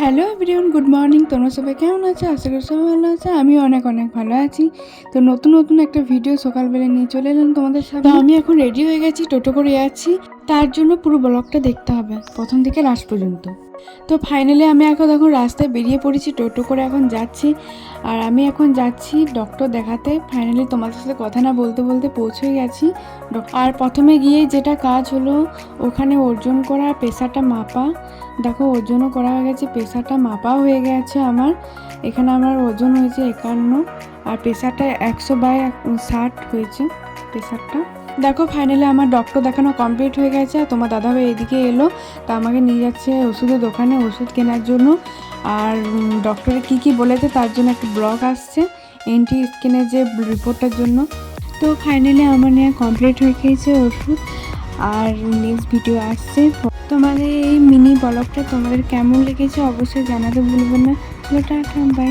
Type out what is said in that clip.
Hello everyone good morning তোমরা সবাই কেমন আছো? আশা করি সবাই ভালো আছে। আমি অনেক অনেক ভালো আছি। তো নতুন নতুন একটা ভিডিও সকালবেলা নিয়ে চলে এলাম তোমাদের সাথে আমি এখন রেডি হয়ে গেছি, টোটো করে যাচ্ছি। তার জন্য পুরো ব্লগটা দেখতে হবে, প্রথম থেকে লাস্ট পর্যন্ত। তো ফাইনালি আমি এখন এখন রাস্তায় বেরিয়ে পড়েছি, টোটো করে এখন যাচ্ছি। আর আমি এখন যাচ্ছি ডক্টর দেখাতে। ফাইনালি তোমাদের সাথে কথা না বলতে বলতে পৌঁছে গেছি। আর প্রথমে গিয়ে যেটা কাজ হলো, ওখানে ওজন করা প্রেশারটা মাপা। দেখো ওজনও করা হয়ে গেছে প্রেশারটা মাপা হয়ে গেছে আমার। এখানে আমার ওজন হয়েছে একান্ন, আর প্রেশারটা একশো বাই ষাট হয়েছে প্রেশারটা দেখো ফাইনালি আমার ডক্টর দেখানো কমপ্লিট হয়ে গেছে আর তোমার দাদাভাই এদিকে এলো। তা আমাকে নিয়ে যাচ্ছে ওষুধের দোকানে, ওষুধ কেনার জন্য। আর ডক্টরে কি কি বলেছে তার জন্য একটা ব্লগ আসছে এনটি স্কিনের যে রিপোর্টটার জন্য। তো ফাইনালি আমার নেওয়া কমপ্লিট হয়ে গিয়েছে ওষুধ। আর নেক্সট ভিডিও আসছে। তোমাদের এই মিনি ব্লগটা তোমাদের কেমন লেগেছে অবশ্যই জানাতে ভুলবেন না। চলো টাটা বাই